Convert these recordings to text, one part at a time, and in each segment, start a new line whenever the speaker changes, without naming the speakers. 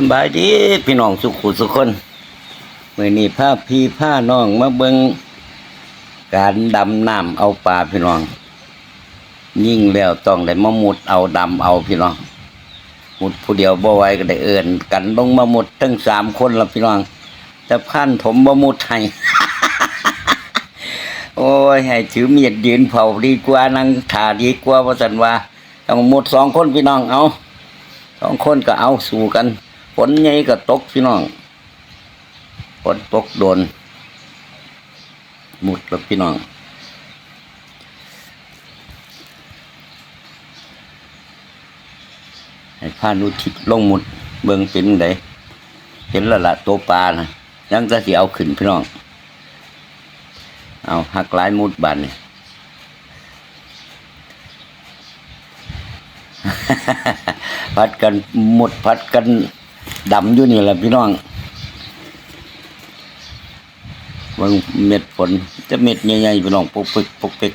สบายดีพี่น้องสุขุสุคนเมื่อนี้พาพี่พาน้องมาเบิงการดำน้ำเอาปลาพี่น้อง ยิ่งแล้วต้องได้มามุดเอาดำเอาพี่น้อง มุดผู้เดียวบ่ไหวก็ได้เอินกันลงมามุดทั้งสามคนละพี่น้องแต่พันผมบ่มุดให้โอ้ยให้ถือมีดยืนเผาดีกว่านั่งถาดีกว่าว่าสันว่าต้องมุดสองคนพี่น้องเอาสองคนก็เอาสู่กัน ฝนใหญ่ก็ตกพี่น้องฝนตกโดนมุดแล้วพี่น้องให้พานุทิศลงหมุดเบิ่งเป็นไดเห็นละละตัวปลานะยังจะสิเอาขึ้นพี่น้อง เอาหักหลายมุดบานนี่พัดกันมุดพัดกัน ดำอยู่นี่แหละพี่น้องเบิ่งเม็ดฝนจะเม็ดใหญ่ๆพี่น้องปุกปิกปุกปิก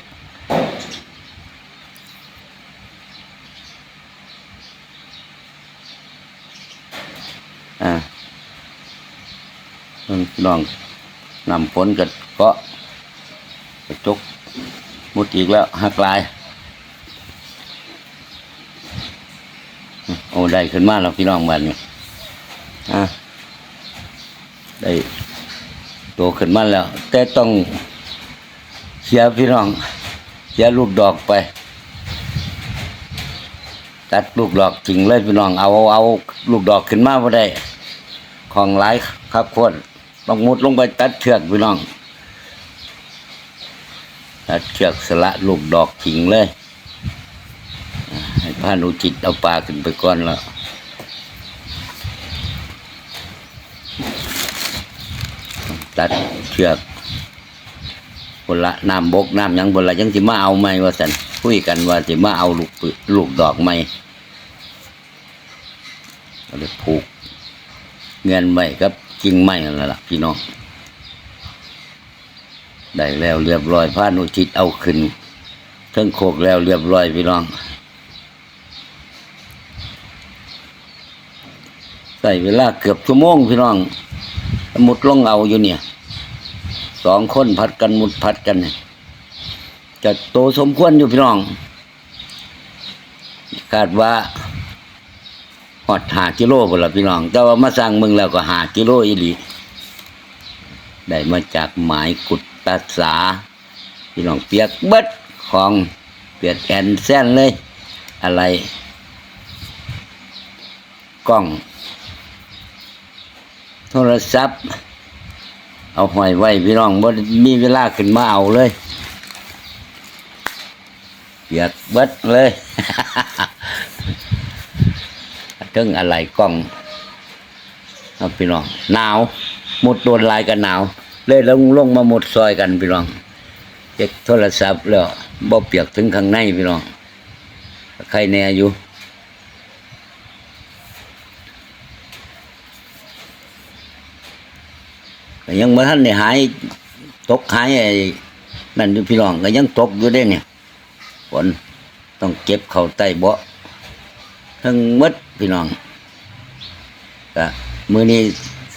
อ่าพี่น้องนำฝนกันเกาะกระจกมุดอีกแล้วหักลายโอ้ได้ขึ้นมาแล้วพี่น้องบ้านนี้ อะได้โตขึ้นมาแล้ว แต่ต้องเสียพี่น้อง เสียลูกดอกไป ตัดลูกดอกจริงเลยพี่น้อง เอาเอาลูกดอกขึ้นมาบ่ได้ ของหลายครับคนต้องมุดลงไปตัดเชือกพี่น้องตัดเชือกสละลูกดอกจริงเลยให้พานุจิตเอาปลาขึ้นไปก่อนแล้ว ตัดเชือกบนละน้ำบกน้ำยังบนละยังสิมาเอาไหมว่าสันคุยกันว่าสิมาเอาลูกลูกดอกไหมก็เลยผูก เงินใหม่กับจริงใหม่นั่นแหละพี่น้องได้แล้วเรียบร้อยพระนุชิตเอาขึ้นเทิงโคกแล้วเรียบร้อยพี่น้องใส่เวลาเกือบชั่วโมงพี่น้องมุดลงเอาอยู่เนี่ย สองคนพัดกันมุดพัดกันเนี่ยจะโตสมควรอยู่พี่น้องคาดว่าหอดหากิโลพุ่นละพี่น้อง แต่ว่ามาสร้างเมืองแล้วก็หากิโลอีหลีได้มาจากหมายกุดตาสา พี่น้องเปียกเบิดของเปียกแอนแซนเลย อะไร กล้อง โทรศัพท์ เอาหอยไว้พี่น้องบ่ได้มีเวลาขึ้นมาเอาเลยเปียกเบิดเลยถึงอะไรกล้องครับพี่น้องหนาวหมดโดนลายกันหนาว เลยลงลงมาหมดซอยกันพี่น้องเจ็กโทรศัพท์แล้วบ่เปียกถึงข้างในพี่น้องใครแน่อยู่ ก็ยังบ่ทันได้หายตกหายไอ้นั่นอยู่พี่น้องก็ยังตกอยู่เด้เนี่ยฝนต้องเก็บเข้าใต้เบาะทั้งมดพี่น้องก็มือนี้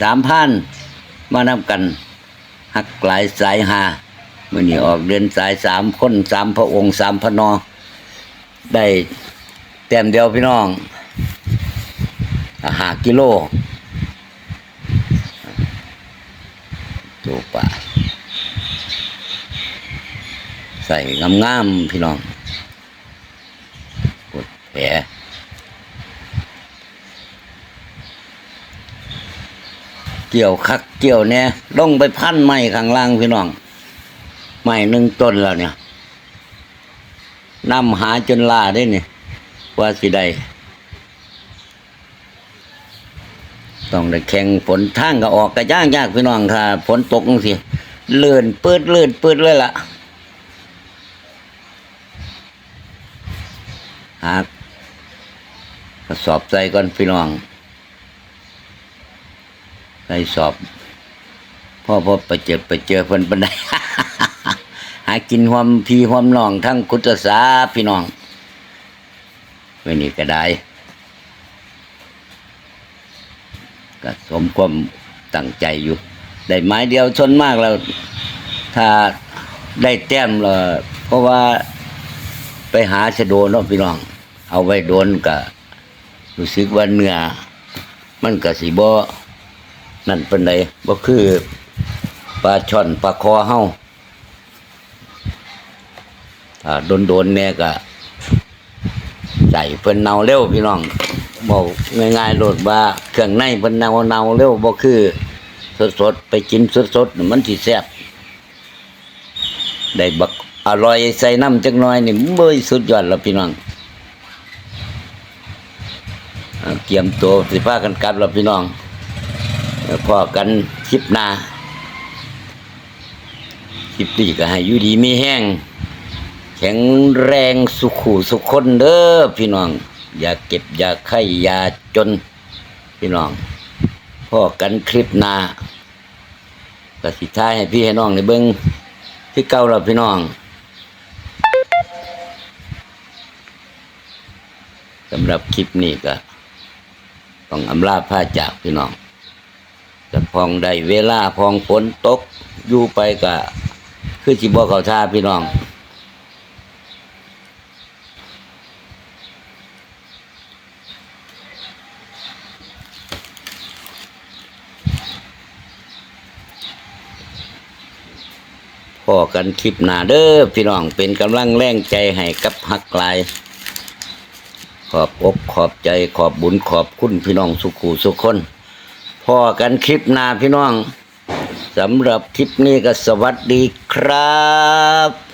สามพันมานำกันหักหลายสายหามือนี้ออกเดินสายสามคนสามพระองค์สามพระนอ ได้แต้มเดียวพี่น้องหากิโล ตัวป่าใส่งามๆพี่น้องกดแผลเกี่ยวคักเกี่ยวเนี่ยลงไปพันไม้ข้างล่างพี่น้องไม้หนึ่งต้นแล้วเนี่ยนำหาจนลาได้เนี่ยว่าสิได้ ต้องได้แข่งฝนทางก็ออกกระย่างยากพี่น้องถ้าฝนตกจังสิเลื่อนปืดเลื่อนปืดเลยล่ะหากระสอบใจก่อนพี่น้องไปสอบพ่อพ่อไปเจอไปเจอเพิ่นบันไดหากินความพี่ความน้องทั้งคุตสาพี่น้องไว้นี่ก็ได้ ก็สมความตั้งใจอยู่ ได้ไม้เดียวชนมากแล้ว ถ้าได้แต้มล้วเพราะว่าไปหาชะโดเนาะพี่น้อง เอาไว้โดนก็รู้สึกว่าเนื้อมันก็สิบ่นั่นเป็นไดบ่คือปลาช่อนปลาคอเฮาถ้าโดนๆเนี่ยก็ใส่เพิ่นเนาเร็วพี่น้อง บอกง่ายๆโหลดว่าเครื่องในเพิ่นเนาเนาเร็วบ่คือสดๆไปกินสดๆมันสิแซ่บได้บักอร่อยใส่น้ำจักน่อยนี่เบ้ยสุดยอดแล้วพี่น้องเอาเตรียมตัวสิพากันกลับแล้วพี่น้องพอกันคลิปหน้าคลิปนี้ก็ให้อยู่ดีไมีแห้งแข็งแรงสุขุสุขคนเด้อพี่น้อง อย่าเก็บอย่าไข้อย่าจน พี่น้องพ่อกันคลิปหน้าก็สิท้ายให้พี่ให้น้องในเบิ้งที่เก่าแล้วพี่น้องสำหรับคลิปนี้ก็ต้องอำลาผ้าจากพี่น้องจะพองได้เวลาพองฝนตกอยู่ไปก็คือสิบ่เขาท่าพี่น้อง อกันคลิปหน้าเด้อพี่น้องเป็นกำลังแรงใจให้กับฮักลาย ขอบอกขอบใจขอบบุญขอบคุณพี่น้องสุขูสุขคนพอกันคลิปหน้าพี่น้องสำหรับคลิปนี้ก็สวัสดีครับ